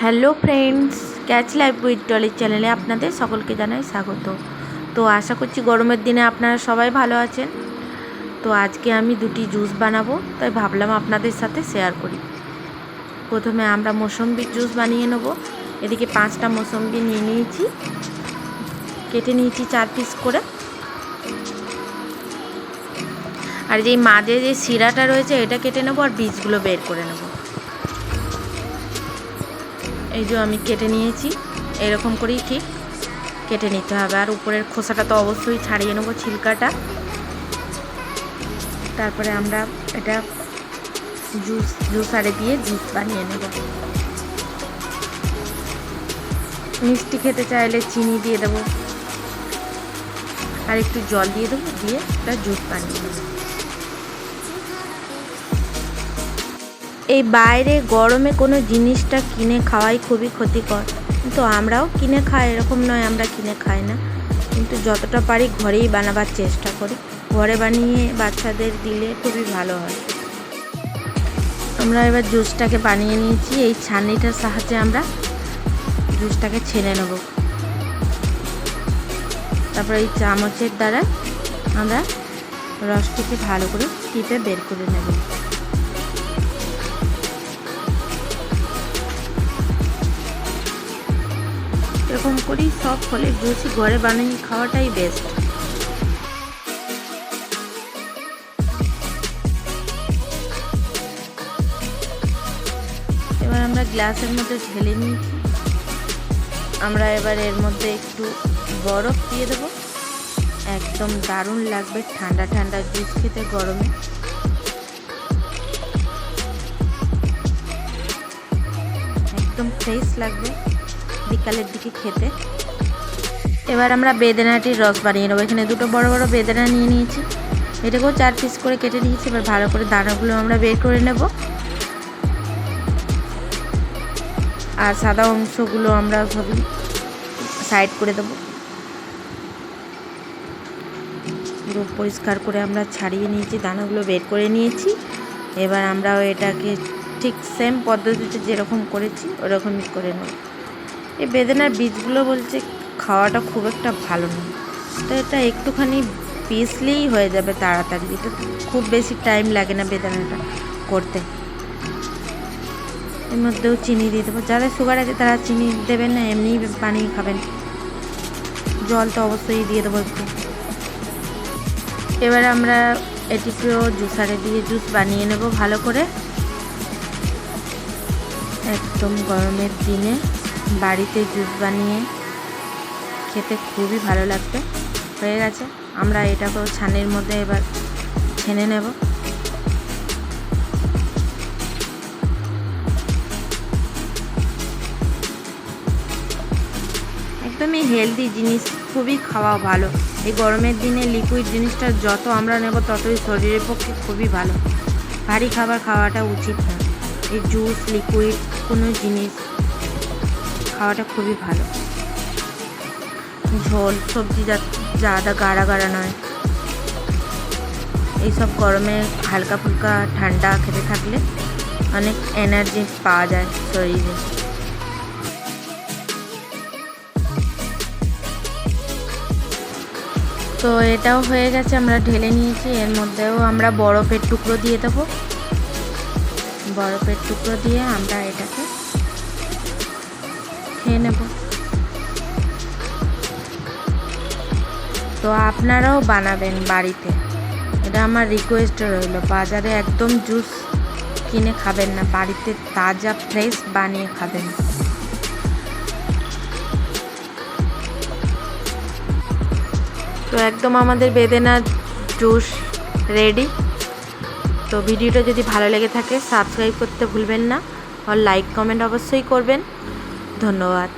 Hello friends, catch life with ডলির চ্যানেলে আপনাদের সকলকে জানাই স্বাগত। তো আশা করছি গরমের দিনে আপনারা সবাই ভালো আছেন। তো আজকে আমি দুটি জুস বানাবো, তাই ভাবলাম আপনাদের সাথে শেয়ার করি। প্রথমে আমরা মৌসম্বির জুস বানিয়ে নেব। এদিকে পাঁচটা মৌসম্বি নিয়ে নিয়েছি। কেটে নিয়েছি চার পিস করে। আর যেই মাঝে যে শিরাটা রয়েছে, এটা কেটে নেব আর বীজগুলো বের করে নেব। এই যে আমি কেটে নিয়েছি, এরকম করেই ঠিক কেটে নিতে হবে। আর উপরের খোসাটা তো অবশ্যই ছাড়িয়ে নেব ছিলকাটা। তারপরে আমরা এটা জুস জুসারে দিয়ে জুস বানিয়ে নেব। মিষ্টি খেতে চাইলে চিনি দিয়ে দেবো। আর একটু জল দিয়ে দেবো, দিয়ে এটা জুস বানিয়ে নেব। এই বাইরে গরমে কোনো জিনিসটা কিনে খাওয়াই খুবই ক্ষতিকর। কিন্তু আমরাও কিনে খাই, এরকম নয় আমরা কিনে খাই না। কিন্তু যতটা পারি ঘরেই বানাবার চেষ্টা করি। ঘরে বানিয়ে বাচ্চাদের দিলে খুবই ভালো হয়। আমরা এবার জুসটাকে বানিয়ে নিয়েছি। এই ছানিটার সাহায্যে আমরা জুসটাকে ছেনে নেব। তারপরে এই চামচের দ্বারা আমরা রসটিকে ভালো করে টিপে বের করে নেব। এরকম করেই সব ফলের জুসই ঘরে বানিয়ে খাওয়াটাই বেস্ট এবার আমরা গ্লাসের মধ্যে ঢেলে নিয়েছি। আমরা এবার এর মধ্যে একটু বরফ দিয়ে দেবো। একদম দারুণ লাগবে ঠান্ডা ঠান্ডা জুস খেতে গরমে। একদম ফ্রেশ লাগবে। বিকালের দিকে খেতে। এবার আমরা বেদানাটির রস বানিয়ে নেব। এখানে দুটো বড় বড় বেদানা নিয়ে নিয়েছি। এটাকেও চার পিস করে কেটে নিয়েছি। এবার ভালো করে দানাগুলো আমরা বের করে নেব। আর সাদা অংশগুলো আমরা সবই সাইড করে দেবো। পুরো পরিষ্কার করে আমরা ছাড়িয়ে নিয়েছি, দানাগুলো বের করে নিয়েছি। এবার আমরা এটাকে ঠিক সেম পদ্ধতিতে যেরকম করেছি, ওরকমই করে নেব। এই বেদানার বীজগুলো বলছে খাওয়াটা খুব একটা ভালো নয় তো এটা একটুখানি পিসলেই হয়ে যাবে তাড়াতাড়ি। এটা খুব বেশি টাইম লাগে না বেদানাটা করতে। এর মধ্যেও চিনি দিয়ে দেবো। যারা সুগার আছে তারা চিনি দেবেন না এমনি বানিয়ে খাবেন। জল তো অবশ্যই দিয়ে দেবো একটু। এবার আমরা এটিকেও জুসারে দিয়ে জুস বানিয়ে নেব ভালো করে। একদম গরমের দিনে। বাড়িতে জুস বানিয়ে খেতে খুবই ভালো লাগবে হয়ে গেছে। আমরা এটাকেও ছানের মধ্যে এবার ছেনে নেব। একদমই হেলদি জিনিস, খুবই খাওয়া ভালো। এই গরমের দিনে লিকুইড জিনিসটা যত আমরা নেব, ততই শরীরের পক্ষে খুবই ভালো। ভারী খাবার খাওয়াটা উচিত না। এই জুস লিকুইড কোনো জিনিস খাওয়াটা খুবই ভালো। ঝোল, সবজি জাদা গাড়া গাড়া নয়। এইসব গরমে হালকা ফুলকা ঠান্ডা খেতে থাকলে অনেক এনার্জি পাওয়া যায় শরীরে। তো এটাও হয়ে গেছে, আমরা ঢেলে নিয়েছি। এর মধ্যেও আমরা বরফের টুকরো দিয়ে দেবো। বরফের টুকরো দিয়ে আমরা এটাকে খেয়ে নেব। তো আপনারাও বানাবেন বাড়িতে। এটা আমার রিকোয়েস্ট রইল। বাজারে একদম জুস কিনে খাবেন না, বাড়িতে তাজা ফ্রেশ বানিয়ে খাবেন। তো একদম আমাদের বেদেনা জুস রেডি তো ভিডিওটা যদি ভালো লেগে থাকে সাবস্ক্রাইব করতে ভুলবেন না। আর লাইক কমেন্ট অবশ্যই করবেন। ধন্যবাদ।